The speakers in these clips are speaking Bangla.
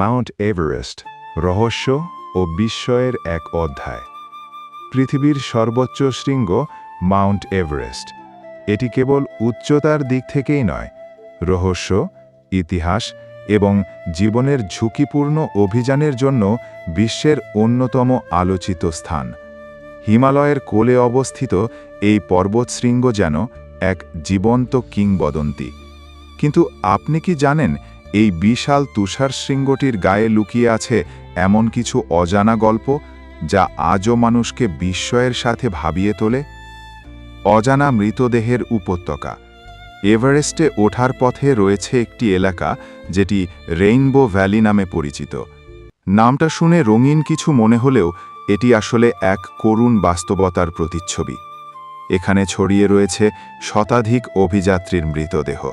মাউন্ট এভারেস্ট, রহস্য ও বিস্ময়ের এক অধ্যায়। পৃথিবীর সর্বোচ্চ শৃঙ্গ মাউন্ট এভারেস্ট। এটি কেবল উচ্চতার দিক থেকেই নয়, রহস্য, ইতিহাস এবং জীবনের ঝুঁকিপূর্ণ অভিযানের জন্য বিশ্বের অন্যতম আলোচিত স্থান। হিমালয়ের কোলে অবস্থিত এই পর্বতশৃঙ্গ যেন এক জীবন্ত কিংবদন্তি। কিন্তু আপনি কি জানেন এই বিশাল তুষার শৃঙ্গটির গায়ে লুকিয়ে আছে এমন কিছু অজানা গল্প যা আজও মানুষকে বিস্ময়ের সাথে ভাবিয়ে তোলে। অজানা মৃতদেহের উপত্যকা। এভারেস্টে ওঠার পথে রয়েছে একটি এলাকা যেটি রেইনবো ভ্যালি নামে পরিচিত। নামটা শুনে রঙিন কিছু মনে হলেও এটি আসলে এক করুণ বাস্তবতার প্রতিচ্ছবি। এখানে ছড়িয়ে রয়েছে শতাধিক অভিযাত্রীর মৃতদেহ।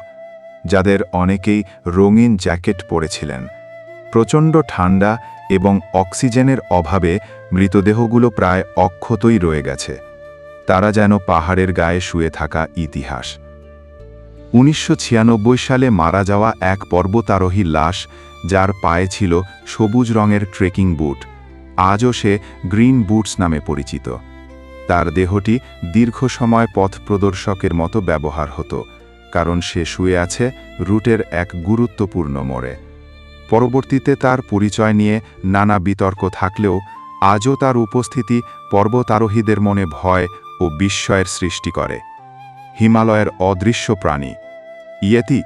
যাদের অনেকেই রঙিন জ্যাকেট পরেছিলেন। প্রচণ্ড ঠান্ডা এবং অক্সিজেনের অভাবে মৃতদেহগুলো প্রায় অক্ষতই রয়ে গেছে। তারা যেন পাহাড়ের গায়ে শুয়ে থাকা ইতিহাস। উনিশশো ছিয়ানব্বই সালে মারা যাওয়া এক পর্বতারোহী লাশ, যার পায়ে ছিল সবুজ রঙের ট্রেকিং বুট, আজও সে গ্রিন বুটস নামে পরিচিত। তার দেহটি দীর্ঘ সময় পথ প্রদর্শকের মতো ব্যবহার হতো। কারণ সে শুয়ে আছে রুটের এক গুরুত্বপূর্ণ মোড়ে। পরবর্তীতে তার পরিচয় নিয়ে নানা বিতর্ক থাকলেও আজও তার উপস্থিতি পর্বতারোহীদের মনে ভয় ও বিস্ময়ের সৃষ্টি করে। হিমালয়ের অদৃশ্য প্রাণী। ইয়েতি,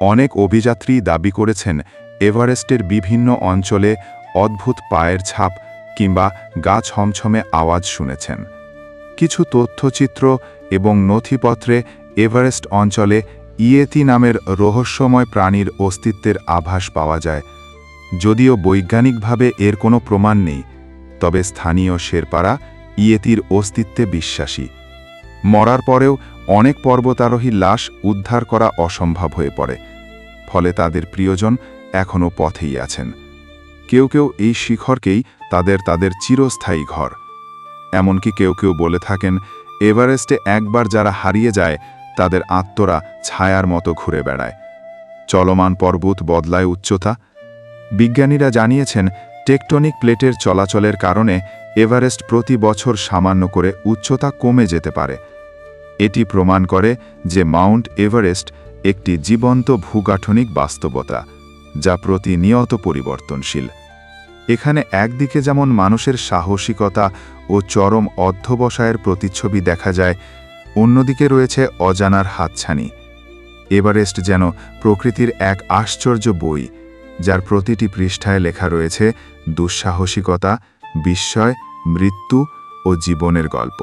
অনেক অভিযাত্রী দাবি করেছেন এভারেস্টের বিভিন্ন অঞ্চলে অদ্ভুত পায়ের ছাপ কিংবা গা ছমছমে আওয়াজ শুনেছেন। কিছু তথ্যচিত্র এবং নথিপত্রে এভারেস্ট অঞ্চলে ইয়েতি নামের রহস্যময় প্রাণীর অস্তিত্বের আভাস পাওয়া যায়। যদিও বৈজ্ঞানিকভাবে এর কোনো প্রমাণ নেই, তবে স্থানীয় শেরপাড়া ইয়েতির অস্তিত্বে বিশ্বাসী। মরার পরেও অনেক পর্বতারোহী লাশ উদ্ধার করা অসম্ভব হয়ে পড়ে, ফলে তাদের প্রিয়জন এখনও পথেই আছেন। কেউ কেউ এই শিখরকেই তাদের তাদের চিরস্থায়ী ঘর। এমনকি কেউ কেউ বলে থাকেন, এভারেস্টে একবার যারা হারিয়ে যায় তাদের আত্মরা ছায়ার মতো ঘুরে বেড়ায়। চলমান পর্বত বদলায় উচ্চতা। বিজ্ঞানীরা জানিয়েছেন, টেকটনিক প্লেটের চলাচলের কারণে এভারেস্ট প্রতি বছর সামান্য করে উচ্চতা কমে যেতে পারে। এটি প্রমাণ করে যে মাউন্ট এভারেস্ট একটি জীবন্ত ভূগাঠনিক বাস্তবতা, যা প্রতিনিয়ত পরিবর্তনশীল। এখানে একদিকে যেমন মানুষের সাহসিকতা ও চরম অধ্যবসায়ের প্রতিচ্ছবি দেখা যায় অন্যদিকে রয়েছে অজানার হাতছানি। এভারেস্ট যেন প্রকৃতির এক আশ্চর্য বই, যার প্রতিটি পৃষ্ঠায় লেখা রয়েছে দুঃসাহসিকতা, বিস্ময়, মৃত্যু ও জীবনের গল্প।